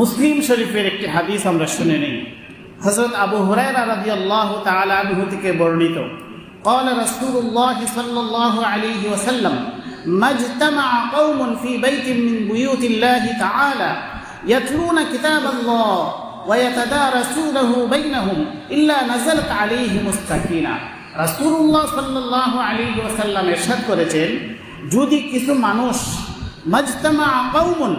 মুসলিম শরীফের একটি হাদিস আমরা শুনে নেই হজরত আবু হুরায়রা রাদিয়াল্লাহু তাআলা আনহু থেকে বর্ণিত قال رسول الله صلى الله عليه وسلم ما اجتمع قوم في بيت من بيوت الله تعالى يتلون كتاب الله ويتدارسونه بينهم إلا نزلت عليهم السكينة رسول الله صلى الله عليه وسلم ইরশাদ করেছেন যদি কিছু মানুষ মাজতামা কওমুন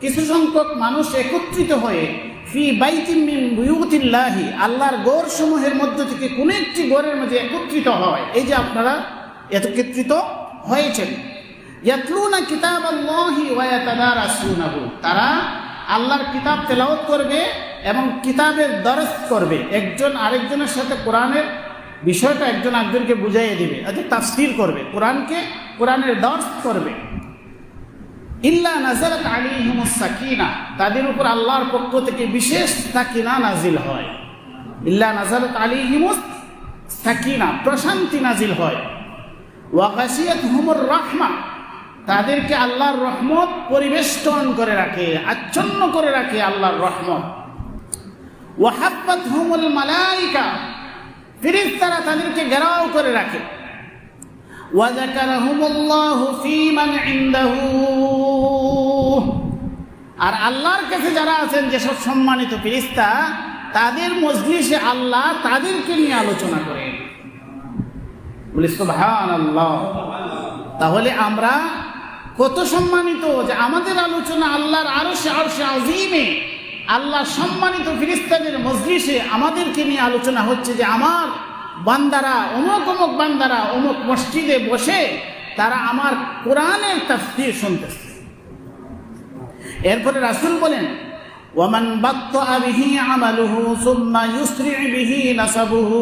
কিছু সংখ্যক মানুষ একত্রিত হয়ে, ফি বাইতিম মিন বুয়ুতিল্লাহি, আল্লাহর গড় সমূহের মধ্য থেকে কোনো একটি গড়ের মধ্যে একত্রিত হয়। এই যে আপনারা একত্রিত হয়েছেন। ইয়াতলুনা কিতাব আল্লাহি ওয়া ইয়াতাদারাসুনাহু। তারা আল্লাহর কিতাব তেলাওয়াত করবে এবং কিতাবের দরস করবে। একজন আরেকজনের সাথে কোরআনের বিষয়টা একজন একজনকে বুঝাইয়ে দিবে। অর্থাৎ তাফসীর করবে। কোরআনকে কোরআনের দর্শ করবে। ইল্লা নাজালাত আলিহিম সাকিনা। তাদের উপর আল্লাহর পক্ষ থেকে বিশেষ সাকিনা নাজিল হয়। ইল্লা নাজালাত আলিহিম সাকিনা, প্রশান্তি নাজিল হয়। ওয়াকাসিয়াত হুমর রহমা, তাদেরকে আল্লাহর রহমত পরিবেষ্টন করে রাখে, আচ্ছন্ন করে রাখে আল্লাহর রহমত। ওয়াহাব্বাত হুমুল মালাইকা ফিরিস তারা তাদেরকে ঘেরাও করে রাখে। ওয়াজাকার হুমুল্লাহ ফিমান ইন্দাহু। আর আল্লাহর কাছে যারা আছেন, যেসব সম্মানিত ফিরিস্তা তাদের মজলিসে আল্লাহ তাদেরকে নিয়ে আলোচনা করেন। বলিস তো আল্লাহ তাহলে আমরা কত সম্মানিত যে আমাদের আলোচনা আল্লাহর আরও সে আরও সে আজিমে আল্লাহ সম্মানিত ফিরিস্তাদের মজলিসে আমাদেরকে নিয়ে আলোচনা হচ্ছে যে আমার বান্দারা, অমুক অমুক বান্দারা অমুক মসজিদে বসে তারা আমার কোরআনের তাফসীর শুনতেছে। এরপরে রাসূল বলেন নাসাবুহু।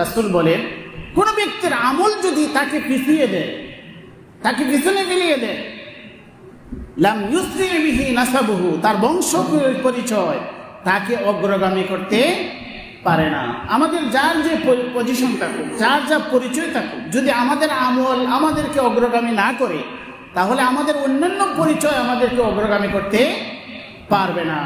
রাসূল বলেন, কোন ব্যক্তির আমল যদি তাকে পিছিয়ে দেয়, তাকে পিছনে ফেলিয়ে দেয়, লাম ইউসরি বিহি তার বংশ পরিচয় তাকে অগ্রগামী করতে পারে না। আমাদের যার যে পজিশন থাকুক, যার যা পরিচয় থাকুক, যদি আমাদের আমল আমাদেরকে অগ্রগামী না করে তাহলে আমাদের অন্যান্য পরিচয় আমাদেরকে অগ্রগামী করতে পারবে না।